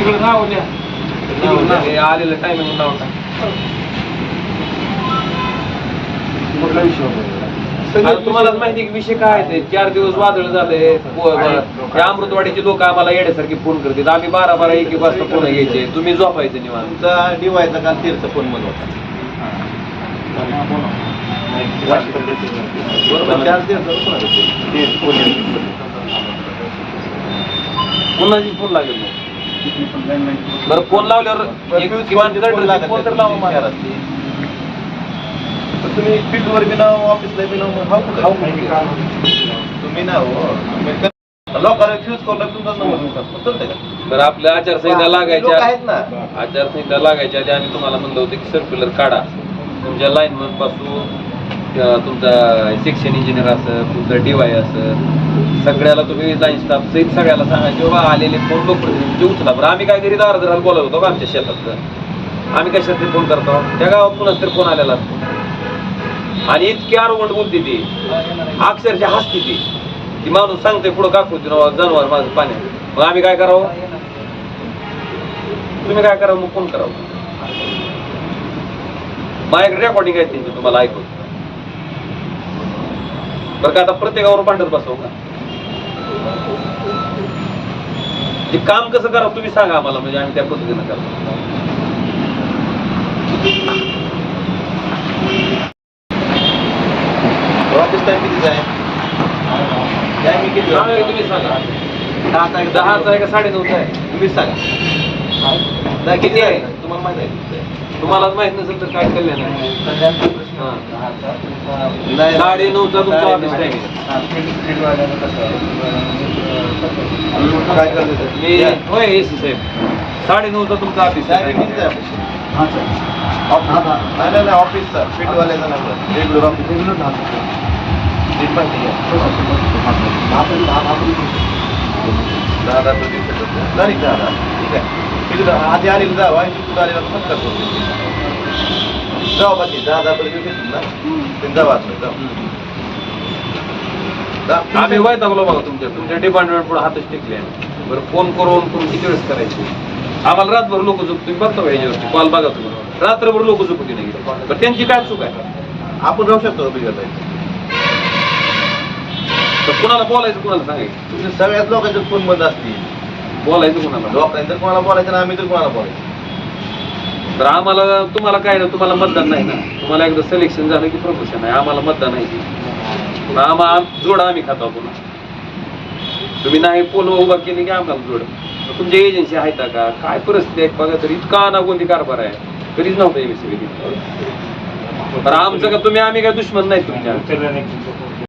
तिकडे नाव द्या. नाव द्या. हे आलेलं टायमिंग नाव टाक. कुठला विषय होता? आता तुम्हालाच माहिती आहे की विषय काय आहे ते? चार दिवस वादळ झाले त्या अमृतवाडीचे लोक आम्हाला येण्यासारखे फोन करतात. आम्ही बारा बारा एक एक वाजता फोन घ्यायचे. तुम्ही झोपायचं निवांत. तुमचा डिवायचा काल तीरचा फोन म्हणत होता. बरोबर चार पुन्हाची फोन लागेल मग. बरं फोन लावल्यावर एक किमान फोन तर लावा मला. तुम्ही फील्डवर बी नाव ऑफिसला बी नाव हाव का तुम्ही ना हो लोकांना फ्यूज करून तुमचा नंबर चालतंय का? बरं आपल्या आचारसंहिता लागायच्या आहेत ना. आचारसंहिता लागायच्या आधी आम्ही तुम्हाला म्हणलं होतं की सर्क्युलर काढा. तुमच्या लाईनमनपासून तुमचा सेक्शन इंजिनियर असं तुमचं डी वाय असं सगळ्याला तुम्ही लाईन स्टाफ सहित सगळ्याला सांगायचे बाबा आलेले फोन लोकप्रतिनिधी म्हणजे उचला बरं आम्ही काहीतरी घरी दार दाराला बोलत होतो आमच्या शेतात आम्ही कशात फोन करतो? त्या गावात पुन्हा तरी फोन आलेला असतो. आणि इतकी आरोगंड बोलते ती अक्षरशः हसते ती ती माणूस सांगते पुढं काकूती जनावर माझं पाण्यात मग आम्ही काय करावं? तुम्ही काय करावं? मग फोन करावं? माझ्याकडे रेकॉर्डिंग आहे त्यांची तुम्हाला ऐकून. बरं का आता प्रत्येकावर भांडत बसव का? ते काम कसं करा तुम्ही सांगा आम्हाला म्हणजे आम्ही त्या पद्धतीनं करतो. ऑफिस टाइम किती आहे? किती तुम्ही सांगा. दहाचा आहे का? दहाचा आहे का साडे नऊचा आहे? तुम्हीच सांगा. किती आहे? तुम्हाला माहिती आहे. तुम्हालाच माहीत नसेल तर काय कल्याण आहे हां. नाही. साडे नऊचा तुमचा साडे ऑफिस नऊ. टाइम आहे काय करते ते? मी या. होय एसी साहेब साडे नऊचा तुमचा ऑफिस टायमिंग किती आहे ऑफिस? नाही नाही नाही ऑफिसचा फील्डवाल्याचा नंबर रेग्युलर ऑफिस सीट पण ठीक आहे दहा दहा प्रति सेकंद नाही दहा दहा ठीक आहे तिकडं आधी आलेलं जावं तिकडून आलेलं मग करतो जाऊ बाकी दहा दहा प्रति सेकंद ना ते आतमध्ये जाऊ आम्ही वैतागलो बघा तुमच्या तुमच्या डिपार्टमेंट पुढे हातच टेकले. बरं फोन करून तुम्ही किती वेळेस करायचे आम्हाला रातभर लोक झोप तुम्ही बघता का ह्याच्यावरती कॉल बघा तुम्ही रात्रभर लोक झोपती नाही बरं त्यांची काय चूक आहे आपण राहू शकतो बिघडता तर कुणाला बोलायचं कुणाला सांगायचं तुमच्या सगळ्याच लोकांचे फोन बंद असतील बोलायचं कुणाला? लोकांनी तर कोणाला बोलायचं ना आम्ही तर कोणाला बोलायचं? तर आम्हाला तुम्हाला काय ना तुम्हाला मतदान नाही ना? तुम्हाला एकदा सिलेक्शन झालं की प्रमोशन आहे. आम्हाला मतदान आहे. आम्हाला जोड आम्ही खातो पुन्हा तुम्ही नाही पोल उभा केली की आम्हाला जोड. तर तुमच्या एजन्सी आहेत का? काय परिस्थिती आहे? बघा तर इतका अनागोंदी कारभार आहे. कधीच नव्हतं एमएससी तर आमचं का तुम्ही आम्ही काय दुश्मन नाही तुमच्या.